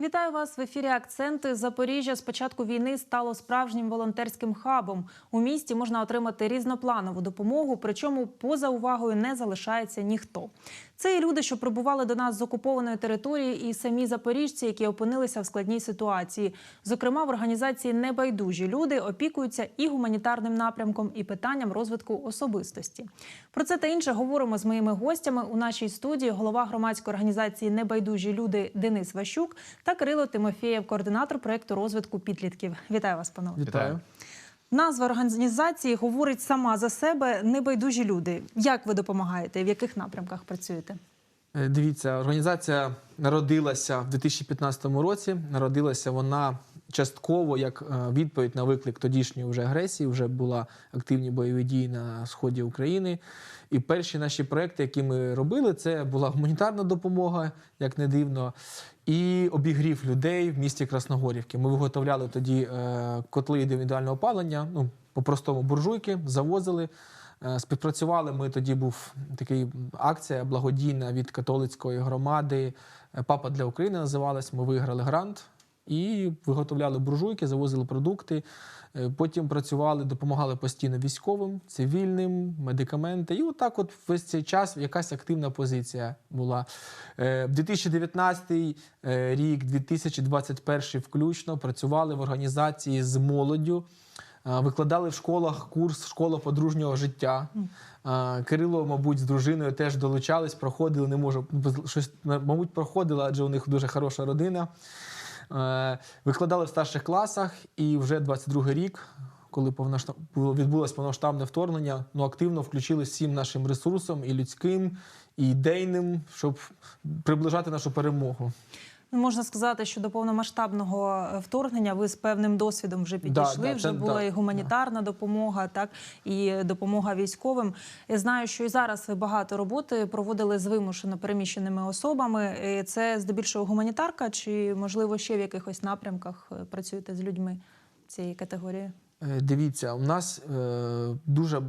Вітаю вас в ефірі Акценти. Запоріжжя з початку війни стало справжнім волонтерським хабом. У місті можна отримати різнопланову допомогу, причому поза увагою не залишається ніхто. Це і люди, що прибували до нас з окупованої території, і самі запоріжці, які опинилися в складній ситуації. Зокрема, в організації Небайдужі люди опікуються і гуманітарним напрямком, і питанням розвитку особистості. Про це та інше говоримо з моїми гостями у нашій студії. Голова громадської організації Небайдужі люди Денис Ващук та Кирило Тимофєєв, координатор проєкту розвитку підлітків. Вітаю вас, панове. Вітаю. Назва організації говорить сама за себе небайдужі люди. Як ви допомагаєте? В яких напрямках працюєте? Е, Дивіться, організація народилася в 2015 році. Народилася вона частково як е, відповідь на виклик тодішньої вже агресії. Вже була активні бойові дії на сході України. І перші наші проекти, які ми робили, це була гуманітарна допомога, як не дивно, і обігрів людей в місті Красногорівки. Ми виготовляли тоді е, котли індивідуального опалення, ну по-простому буржуйки, завозили. Е, Співпрацювали ми тоді був такий акція благодійна від католицької громади. е, Папа для України називалась. Ми виграли грант і виготовляли буржуйки, завозили продукти. Е, Потім працювали, допомагали постійно військовим, цивільним, медикаменти. І отак, от весь цей час якась активна позиція була. Е, 2019 е, рік, 2021 включно працювали в організації з молоддю. Е, Викладали в школах курс школа подружнього життя. Е, Кирило, мабуть, з дружиною теж долучались, проходили. Не можу щось, мабуть, проходили, адже у них дуже хороша родина. Е, Викладали в старших класах, і вже 22 рік, коли відбулось повноштабне вторгнення, ну активно включились всім нашим ресурсом і людським, і ідейним, щоб приближати нашу перемогу. Ну, можна сказати, що до повномасштабного е, вторгнення ви з певним досвідом вже підійшли. да, вже це- була да, і гуманітарна допомога, так і допомога військовим. Я знаю, що і зараз ви багато роботи проводили з вимушено переміщеними особами. Е, Це здебільшого гуманітарка, чи можливо ще в якихось напрямках е, працюєте з людьми цієї категорії? Дивіться, у нас е, дуже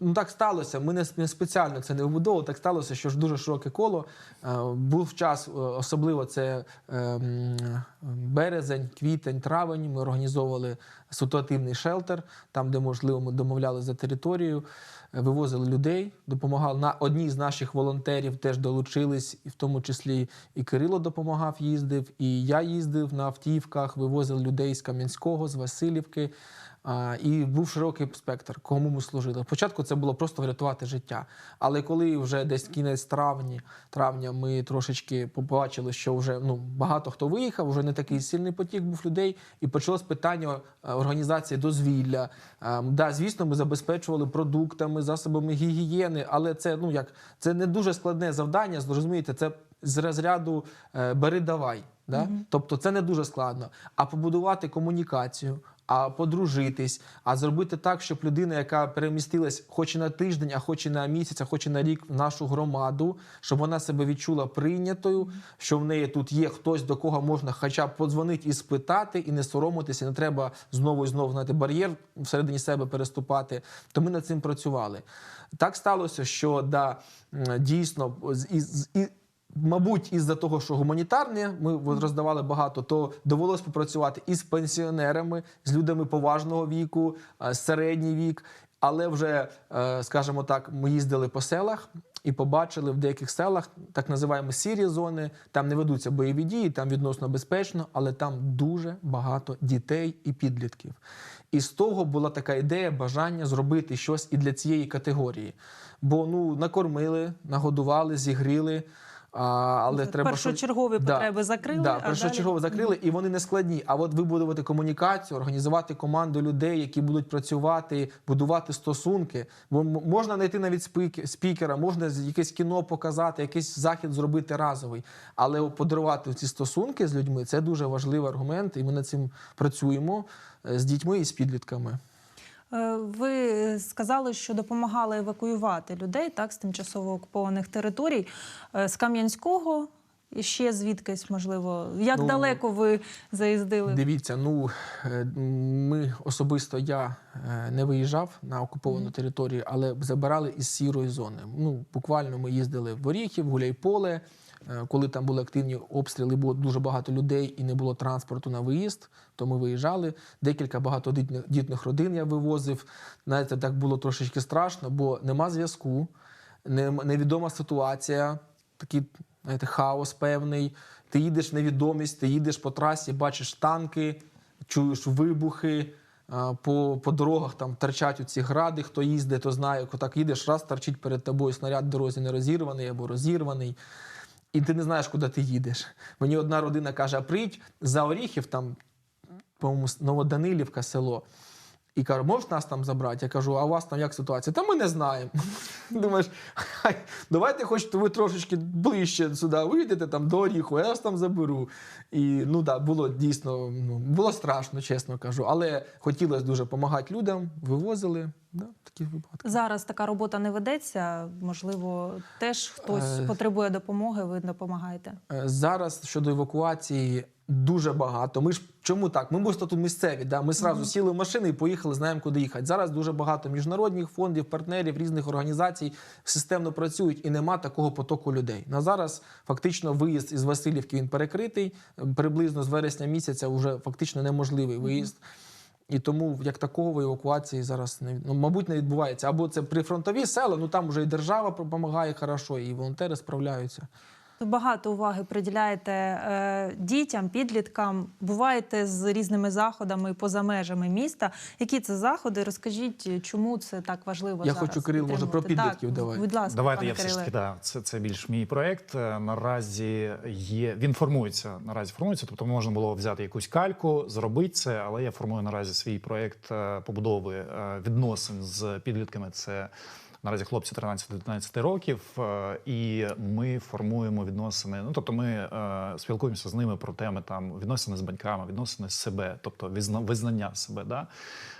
ну так сталося. Ми не, не спеціально це не вибудовували. Так сталося, що ж дуже широке коло. Е, був час, е, особливо це е, березень, квітень, травень. Ми організовували ситуативний шелтер, там, де можливо, ми домовляли за територію. е, Вивозили людей, допомагали на одній з наших волонтерів теж долучились, і в тому числі і Кирило допомагав, їздив, і я їздив на автівках, вивозили людей з Кам'янського, з Васильівки. А, і був широкий спектр, кому ми служили. Спочатку це було просто врятувати життя. Але коли вже десь кінець травні, травня ми трошечки побачили, що вже ну багато хто виїхав, вже не такий сильний потік був людей, і почалось питання е, організації дозвілля. Е, Да, звісно, ми забезпечували продуктами, засобами гігієни, але це ну як це не дуже складне завдання. Зрозумієте, це з розряду е, бери давай. Да? Тобто це не дуже складно. А побудувати комунікацію, а подружитись, а зробити так, щоб людина, яка перемістилась хоч і на тиждень, а хоч і на місяць, а хоч і на рік в нашу громаду, щоб вона себе відчула прийнятою, що в неї тут є хтось, до кого можна хоча б подзвонити і спитати, і не соромитися, не треба знову і знову знаєте, бар'єр всередині себе переступати. То ми над цим працювали. Так сталося, що да, дійсно з- і, Мабуть, із-за того, що гуманітарне ми роздавали багато, то довелось попрацювати і з пенсіонерами, з людьми поважного віку, е, середній вік. Але вже, е, скажімо так, ми їздили по селах і побачили в деяких селах так називаємо сірі зони. Там не ведуться бойові дії, там відносно безпечно, але там дуже багато дітей і підлітків. І з того була така ідея, бажання зробити щось і для цієї категорії. Бо ну накормили, нагодували, зігріли. А, але треба Першочергові щоб- потреби закрили, Да, а першочергово далі? закрили, і вони не складні. А от вибудувати комунікацію, організувати команду людей, які будуть працювати, будувати стосунки. Бо можна знайти навіть спікера, можна якесь кіно показати, якийсь захід зробити разовий. Але подарувати ці стосунки з людьми це дуже важливий аргумент, і ми над цим працюємо е, з дітьми і з підлітками. Е, Ви сказали, що допомагали евакуювати людей так з тимчасово окупованих територій Е, з Кам'янського. І ще звідкись, можливо, як Ну, далеко ви заїздили? Дивіться, ну е, ми особисто я не виїжджав на окуповану територію, але забирали із сірої зони. Ну, буквально ми їздили в Оріхів, Гуляйполе, Коли там були активні обстріли, було дуже багато людей і не було транспорту на виїзд, то ми виїжджали. Декілька багатодітних родин я вивозив. Знаєте, так було трошечки страшно, бо нема зв'язку, невідома ситуація, такий знаєте, хаос певний. Ти їдеш в невідомість, ти їдеш по трасі, бачиш танки, чуєш вибухи. По, по дорогах там торчать оці гради, хто їздить, то знає, так їдеш, раз торчить перед тобою снаряд дорозі не розірваний або розірваний, і ти не знаєш, куди ти їдеш. Мені одна родина каже: а за Оріхів, там, по-моєму, Новоданилівка село. І каже, можеш нас там забрати? Я кажу, а у вас там як ситуація? Та ми не знаємо. Думаєш, хай, давайте хоч ви трошечки ближче сюди вийдете там до Оріху, я вас там заберу. І ну так, було дійсно ну, було страшно, чесно кажу. Але хотілося дуже допомагати людям, вивозили. Да, такі випадки. Зараз така робота не ведеться. Можливо, теж хтось Е. потребує допомоги, ви допомагаєте. Е, Зараз щодо евакуації дуже багато. Ми ж чому так? Ми просто тут місцеві. Да? Ми зразу сіли в машини і поїхали, знаємо, куди їхати. Зараз дуже багато міжнародних фондів, партнерів, різних організацій системно працюють і нема такого потоку людей. На зараз фактично виїзд із Васильівки він перекритий. Приблизно з вересня місяця вже фактично неможливий виїзд. І тому як такого евакуації зараз не ну, мабуть не відбувається. Або це прифронтові села, ну там вже і держава допомагає хорошо, і волонтери справляються. Ви багато уваги приділяєте е, дітям, підліткам. Буваєте з різними заходами поза межами міста. Які це заходи? Розкажіть, чому це так важливо? Я зараз хочу, Кирил, може, про підлітків так, давай. Будь ласка, Давайте пане я все ж таки да, це, це більш мій проект. Е, Наразі є він формується. Наразі формується. Тобто можна було взяти якусь кальку, зробити це, але я формую наразі свій проект е, побудови е, відносин з підлітками. Це наразі хлопці 13-19 років, е, і ми формуємо відносини. Ну тобто, ми е, спілкуємося з ними про теми там відносини з батьками, відносини з себе, тобто визнання себе. Да?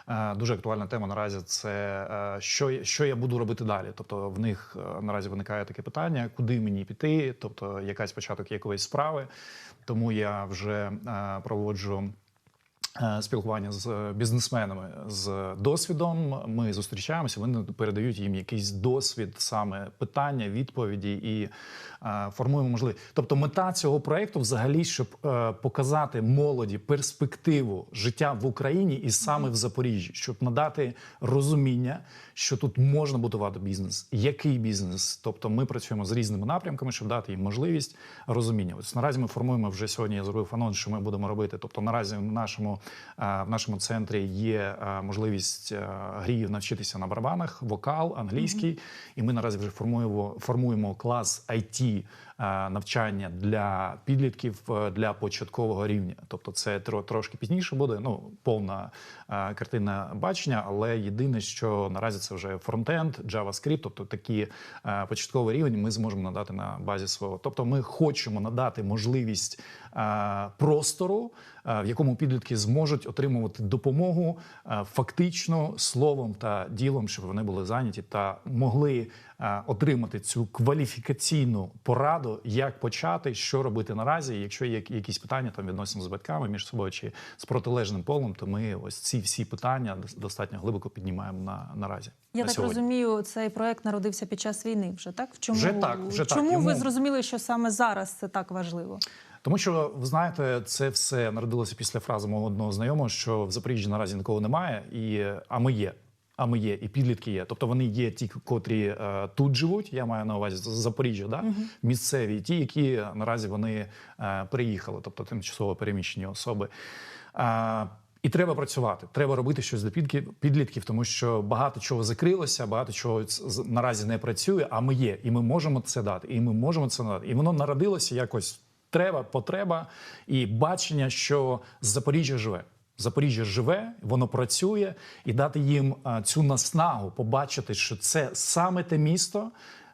Е, Дуже актуальна тема наразі це що, що я буду робити далі. Тобто в них наразі виникає таке питання, куди мені піти, тобто якась початок якоїсь справи. Тому я вже проводжу. Е, Спілкування з е, бізнесменами з досвідом. Ми зустрічаємося. Вони передають їм якийсь досвід, саме питання, відповіді і е, формуємо можливість. Тобто, мета цього проекту взагалі, щоб показати молоді перспективу життя в Україні і саме в Запоріжжі, щоб надати розуміння, що тут можна будувати бізнес, який бізнес. Тобто, ми працюємо з різними напрямками, щоб дати їм можливість розуміння. Ось наразі ми формуємо вже сьогодні. Я зробив анонс, що ми будемо робити. Тобто, наразі в нашому в нашому центрі є можливість е, навчитися на барабанах, вокал, англійський, і ми наразі вже формуємо формуємо клас IT навчання для підлітків для початкового рівня. Тобто, це трошки пізніше буде. Ну повна картина бачення, але єдине, що наразі це вже фронтенд, JavaScript, тобто такі початковий рівень ми зможемо надати на базі свого. Тобто, ми хочемо надати можливість простору, в якому підлітки зможуть отримувати допомогу е, фактично словом та ділом, щоб вони були зайняті та могли е, отримати цю кваліфікаційну пораду, як почати, що робити наразі. Якщо є якісь питання там відносини з батьками між собою чи з протилежним полом, то ми ось ці всі питання достатньо глибоко піднімаємо на наразі. Я на так сьогодні. розумію, цей проект народився під час війни. Вже так? В чому Вже так, вже так. чому ви Йому- зрозуміли, що саме зараз це так важливо? Тому що ви знаєте, це все народилося після фрази мого одного знайомого, що в Запоріжжі наразі нікого немає, і а ми є. А ми є, і підлітки є. Тобто вони є ті, котрі е, тут живуть. Я маю на увазі Запоріжжя, да? місцеві, ті, які наразі вони е, приїхали, тобто тимчасово переміщені особи. Е, і треба працювати, треба робити щось для підлітків, тому що багато чого закрилося, багато чого наразі не працює. А ми є, і ми можемо це дати, і ми можемо це надати. І воно народилося якось треба, потреба і бачення, що Запоріжжя живе. Запоріжжя живе, воно працює, і дати їм цю наснагу, побачити, що це саме те місто.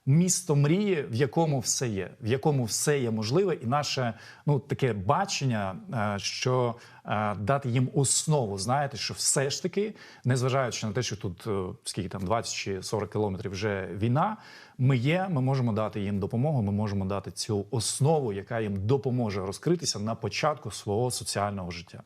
Місто мрії, в якому все є, в якому все є можливе, і наше ну таке бачення, е, що е, дати їм основу. Знаєте, що все ж таки, незважаючи на те, що тут е, скільки там 20 чи 40 кілометрів вже війна. Ми є, ми можемо дати їм допомогу. Ми можемо дати цю основу, яка їм допоможе розкритися на початку свого соціального життя.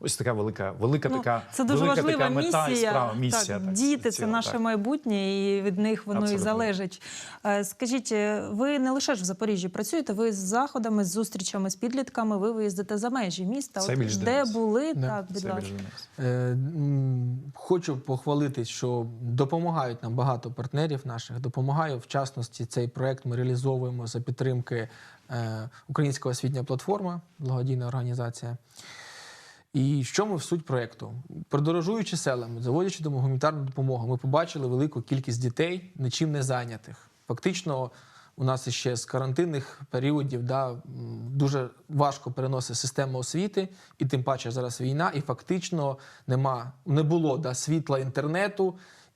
Ось така велика, велика Ну, така це дуже велика важлива така мета і місія. справа. Місія так, так, діти це наше так. майбутнє, і від них воно і залежить. Е, Скажіть, е, ви не лише ж в Запоріжжі працюєте, ви з заходами, з зустрічами з підлітками, ви виїздите за межі міста. Це От більш де. Були, Да, так, будь ласка. Е, Хочу похвалити, що допомагають нам багато партнерів наших. Допомагає в частності цей проект. Ми реалізовуємо за підтримки е, Українська освітня платформа, благодійна організація. І що ми в суть проєкту? Подорожуючи селами, заводячи тому гуманітарну допомогу, ми побачили велику кількість дітей нічим не зайнятих. Фактично, у нас ще з карантинних періодів да, дуже важко переносить система освіти, і тим паче зараз війна, і фактично нема, не було да, світла інтернету,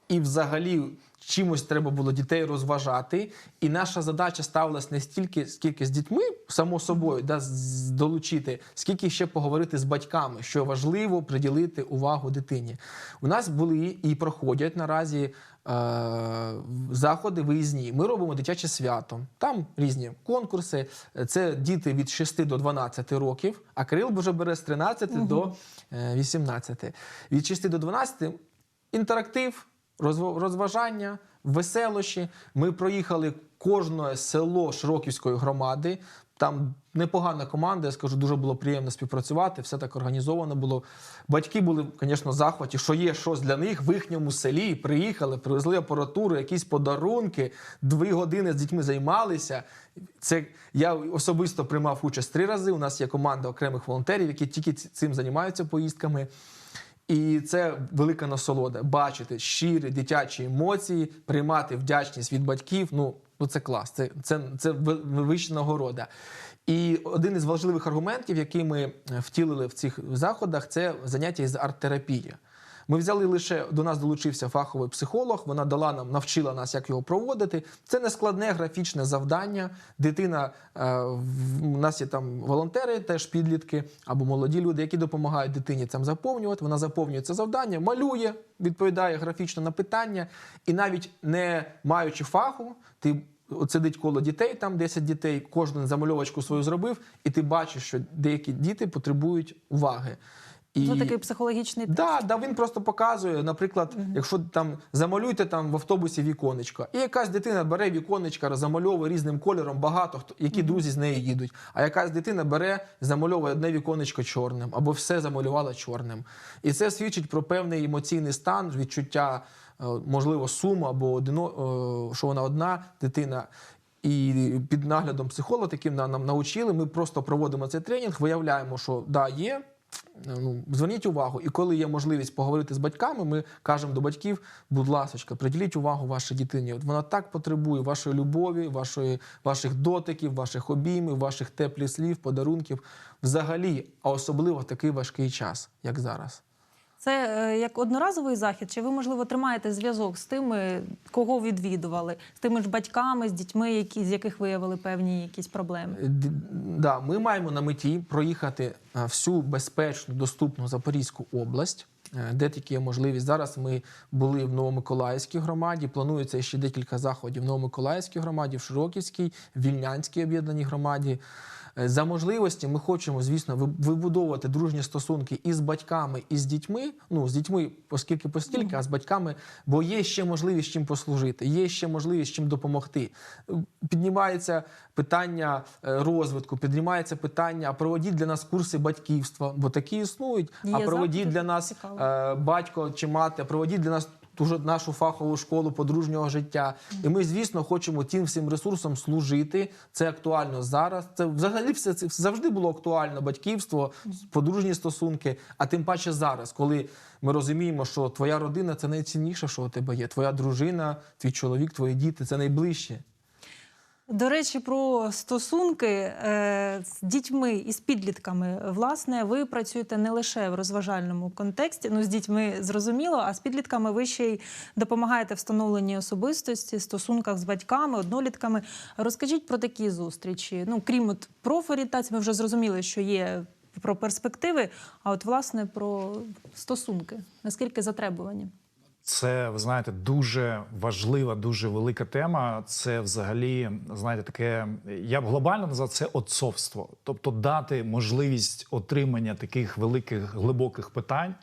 і взагалі чимось треба було дітей розважати. І наша задача ставилась не стільки, скільки з дітьми, само собою, да, долучити, скільки ще поговорити з батьками, що важливо приділити увагу дитині. У нас були і проходять наразі. Е, Заходи виїзні. Ми робимо дитяче свято. Там різні конкурси. Це діти від 6 до 12 років, а Кирил вже бере з 13 до е, 18. Від 6 до 12 інтерактив, розв- розважання, веселощі. Ми проїхали кожне село Широківської громади. Там непогана команда, я скажу, дуже було приємно співпрацювати, все так організовано було. Батьки були, звісно, захваті, що є щось для них в їхньому селі. Приїхали, привезли апаратуру, якісь подарунки, дві години з дітьми займалися. Це я особисто приймав участь три рази. У нас є команда окремих волонтерів, які тільки цим займаються поїздками. І це велика насолода бачити щирі дитячі емоції, приймати вдячність від батьків. Ну, ну це клас, це, це, це ви- вища нагорода. І один із важливих аргументів, який ми е, втілили в цих заходах, це заняття із арт-терапії. Ми взяли лише до нас долучився фаховий психолог. Вона дала нам, навчила нас, як його проводити. Це не складне графічне завдання. Дитина е, в- нас є там волонтери, теж підлітки або молоді люди, які допомагають дитині там заповнювати. Вона заповнює це завдання, малює, відповідає графічно на питання, і навіть не маючи фаху, ти. От сидить коло дітей, там 10 дітей, кожен замальовочку свою зробив, і ти бачиш, що деякі діти потребують уваги. І... Це такий психологічний тест. Да, да, він просто показує, наприклад, якщо там замалюйте там в автобусі віконечко, і якась дитина бере віконечка, замальовує різним кольором багато хто, які друзі з нею їдуть. А якась дитина бере, замальовує одне віконечко чорним, або все замалювала чорним. І це свідчить про певний емоційний стан, відчуття, е, можливо, суму або одино, е, що вона одна дитина. І під наглядом психолога, яким на- нам навчили, ми просто проводимо цей тренінг, виявляємо, що да, є. Ну, зверніть увагу, і коли є можливість поговорити з батьками, ми кажемо до батьків, будь ласка, приділіть увагу вашій дитині. От вона так потребує вашої любові, вашої, ваших дотиків, ваших обіймів, ваших теплих слів, подарунків. Взагалі, а особливо в такий важкий час, як зараз. Це е, як одноразовий захід, чи ви, можливо, тримаєте зв'язок з тими, кого відвідували, з тими ж батьками, з дітьми, які, з яких виявили певні якісь проблеми? Да, ми маємо на меті проїхати е, всю безпечну, доступну Запорізьку область, е, де такі є можливість. Зараз ми були в Новомиколаївській громаді. Планується ще декілька заходів в Новомиколаївській громаді, в Широківській, Вільнянській об'єднаній громаді. Е, За можливості ми хочемо, звісно, ви- вибудовувати дружні стосунки і з батьками, і з дітьми. Ну, з дітьми, оскільки постільки, а з батьками, бо є ще можливість чим послужити, є ще можливість чим допомогти. Е, Піднімається питання е, розвитку, піднімається питання, а проводіть для нас курси батьківства, бо такі існують. Є а проводіть запити? для нас Цікаво. батько чи мати, а проводіть для нас ту ж нашу фахову школу подружнього життя. І ми, звісно, хочемо тим всім ресурсам служити. Це актуально зараз. Це взагалі все це завжди було актуально. Батьківство, подружні стосунки. А тим паче зараз, коли ми розуміємо, що твоя родина це найцінніше, що у тебе є. Твоя дружина, твій чоловік, твої діти це найближче. До речі, про стосунки е, з дітьми і з підлітками. Власне, ви працюєте не лише в розважальному контексті, ну з дітьми зрозуміло, а з підлітками ви ще й допомагаєте встановленні особистості, стосунках з батьками, однолітками. Розкажіть про такі зустрічі. Ну, крім от профорієнтації, ми вже зрозуміли, що є про перспективи, а от власне про стосунки. Наскільки затребувані? Це ви знаєте дуже важлива, дуже велика тема. Це взагалі знаєте, таке я б глобально назвав це отцовство, тобто дати можливість отримання таких великих глибоких питань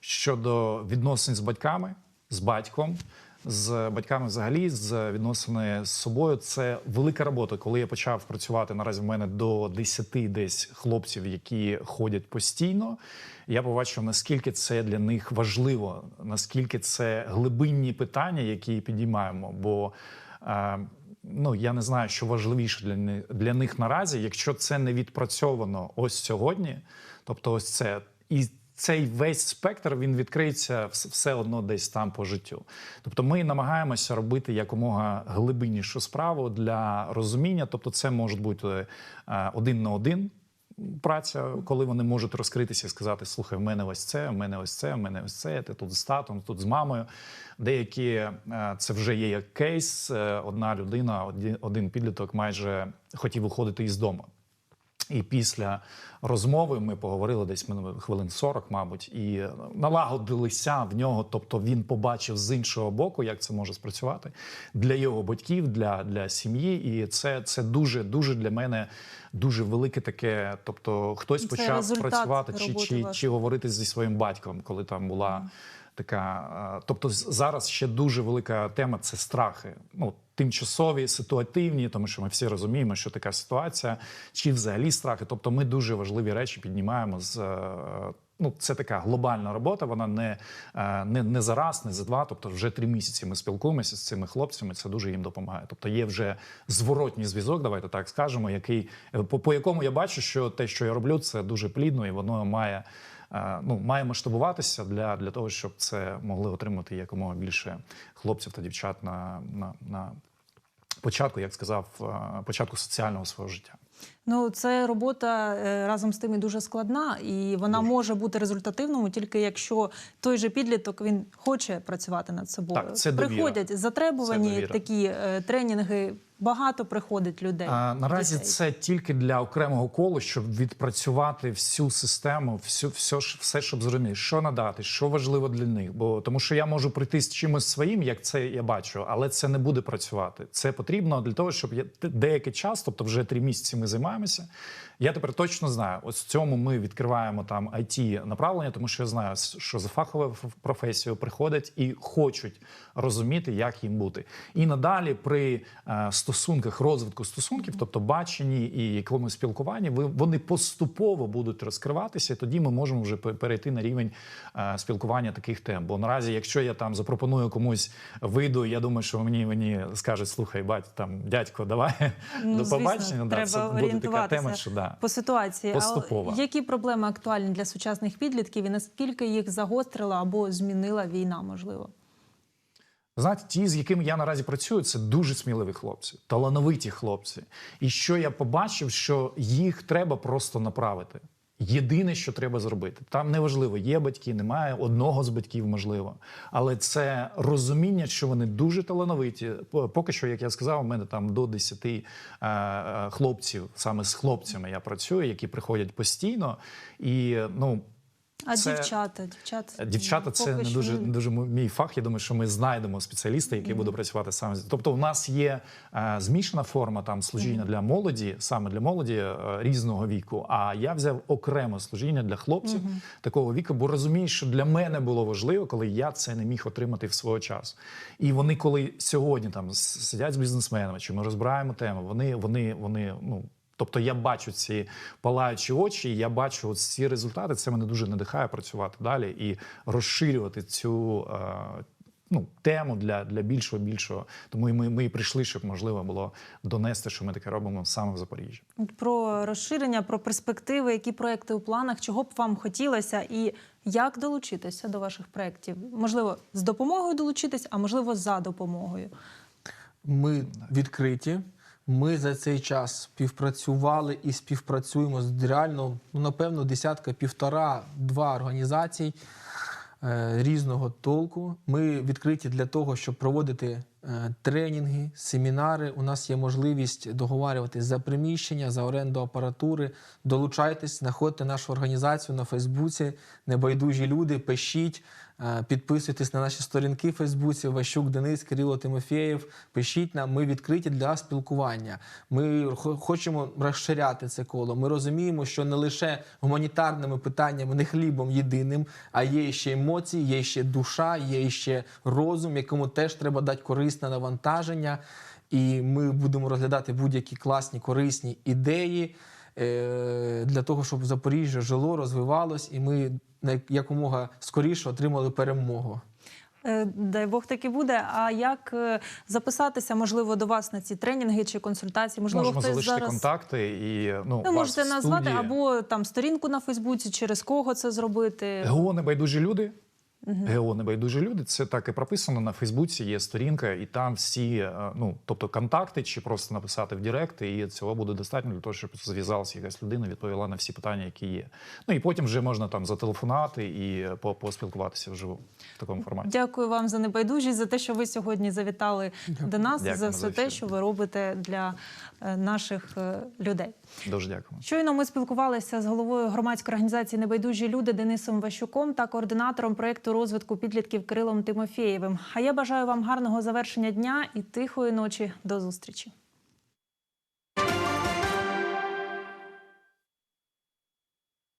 щодо відносин з батьками, з батьком. З батьками, взагалі, з відносини з собою, це велика робота. Коли я почав працювати наразі, в мене до 10 десь хлопців, які ходять постійно. Я побачив, наскільки це для них важливо, наскільки це глибинні питання, які підіймаємо. Бо е, ну я не знаю, що важливіше для них для них наразі, якщо це не відпрацьовано ось сьогодні, тобто ось це і. Цей весь спектр він відкриється все одно десь там по життю. Тобто, ми намагаємося робити якомога глибиннішу справу для розуміння. Тобто, це може бути е, один на один праця, коли вони можуть розкритися і сказати: слухай, в мене ось це, в мене ось це, в мене ось це. Ти тут з татом, тут з мамою. Деякі е, це вже є як кейс. Е, Одна людина, один підліток майже хотів виходити із дому. І після розмови ми поговорили десь хвилин 40, мабуть, і налагодилися в нього. Тобто він побачив з іншого боку, як це може спрацювати для його батьків, для, для сім'ї. І це, це дуже дуже для мене дуже велике таке. Тобто, хтось Це почав працювати чи, чи, вашої. чи говорити зі своїм батьком, коли там була. Така, е, тобто зараз ще дуже велика тема це страхи. Ну тимчасові, ситуативні, тому що ми всі розуміємо, що така ситуація, чи взагалі страхи. Тобто, ми дуже важливі речі піднімаємо з. е, Ну, це така глобальна робота. Вона не, е, не, не за раз, не за два. Тобто, вже три місяці ми спілкуємося з цими хлопцями. Це дуже їм допомагає. Тобто, є вже зворотній зв'язок, давайте так скажемо, який е, по, по якому я бачу, що те, що я роблю, це дуже плідно і воно має ну, має масштабуватися для, для того, щоб це могли отримати якомога більше хлопців та дівчат на, на, на початку, як сказав, е, початку соціального свого життя. Ну, це робота е, разом з тим і дуже складна, і вона Дуже. може бути результативною тільки якщо той же підліток він хоче працювати над собою. Так, це довіра. Приходять затребувані Це довіра. такі е, тренінги. Багато приходить людей. А, наразі дітей. це тільки для окремого колу, щоб відпрацювати всю систему, всю, все, все, щоб зрозуміти, що надати, що важливо для них. Бо тому, що я можу прийти з чимось своїм, як це я бачу, але це не буде працювати. Це потрібно для того, щоб я деякий час, тобто вже три місяці ми займаємося. Я тепер точно знаю, ось в цьому ми відкриваємо там it направлення, тому що я знаю, що за фаховою професією приходять і хочуть розуміти, як їм бути. І надалі при е, стосунках, розвитку стосунків, тобто баченні і якомусь спілкуванні, ви вони поступово будуть розкриватися. І тоді ми можемо вже перейти на рівень е, спілкування таких тем. Бо наразі, якщо я там запропоную комусь вийду, я думаю, що мені мені скажуть, слухай, бать, там дядько, давай Ну, до звісно, побачення. Да, треба це буде така тема, що да. по ситуації. Поступово. А які проблеми актуальні для сучасних підлітків і наскільки їх загострила або змінила війна, можливо? Знаєте, ті, з якими я наразі працюю, це дуже сміливі хлопці, талановиті хлопці. І що я побачив, що їх треба просто направити. Єдине, що треба зробити, там неважливо, є батьки, немає одного з батьків, можливо, але це розуміння, що вони дуже талановиті. Поки що, як я сказав, у мене там до 10 е, е, хлопців, саме з хлопцями я працюю, які приходять постійно. І ну А Це- дівчата, дівчат, Дівчата, це не дуже не дуже мій фах. Я думаю, що ми знайдемо спеціаліста, який буде працювати саме тобто, у нас є е, змішана форма там служіння для молоді, саме для молоді е, різного віку. А я взяв окремо служіння для хлопців такого віку, бо розумію, що для мене було важливо, коли я це не міг отримати в свого часу. І вони, коли сьогодні там сидять з бізнесменами, чи ми розбираємо теми, вони, вони, вони ну. Тобто я бачу ці палаючі очі, я бачу ці результати. Це мене дуже надихає працювати далі і розширювати цю е, ну, тему для, для більшого більшого. Тому і ми, ми і прийшли, щоб можливо було донести, що ми таке робимо саме в Запоріжжі. Про розширення, про перспективи, які проекти у планах, чого б вам хотілося, і як долучитися до ваших проєктів? Можливо, з допомогою долучитись, а можливо, за допомогою. Ми відкриті. Ми за цей час співпрацювали і співпрацюємо з реально, ну напевно, десятка, півтора, два організацій е, різного толку. Ми відкриті для того, щоб проводити е, тренінги, семінари. У нас є можливість договарюватись за приміщення, за оренду апаратури. Долучайтесь, знаходьте нашу організацію на Фейсбуці. Небайдужі люди, пишіть. Е, Підписуйтесь на наші сторінки в Фейсбуці, Ващук Денис, Кирило Тимофєєв. Пишіть нам, ми відкриті для спілкування. Ми хочемо розширяти це коло. Ми розуміємо, що не лише гуманітарними питаннями, не хлібом єдиним, а є ще емоції, є ще душа, є ще розум, якому теж треба дати корисне навантаження. І ми будемо розглядати будь-які класні, корисні ідеї для того, щоб Запоріжжя жило, розвивалось, і ми на- якомога скоріше отримали перемогу. Е, Дай Бог таки буде. А як е, записатися, можливо, до вас на ці тренінги чи консультації? Можливо, Можемо хтось залишити зараз контакти і ну, ви вас можете в назвати студії. або там сторінку на Фейсбуці, через кого це зробити. ГО небайдужі люди. ГО небайдужі люди. Це так і прописано на Фейсбуці. Є сторінка, і там всі, е, ну тобто контакти, чи просто написати в Директ, і цього буде достатньо для того, щоб зв'язалася якась людина, відповіла на всі питання, які є. Ну і потім вже можна там зателефонувати і по- поспілкуватися вживу в такому форматі. Дякую вам за небайдужість, за те, що ви сьогодні завітали до нас, Дякую за за все те, що ви робите для е, наших е, людей. Дуже дякую. Щойно ми спілкувалися з головою громадської організації Небайдужі люди Денисом Ващуком та координатором проєкту розвитку підлітків Кирилом Тимофєєвим. А я бажаю вам гарного завершення дня і тихої ночі. До зустрічі.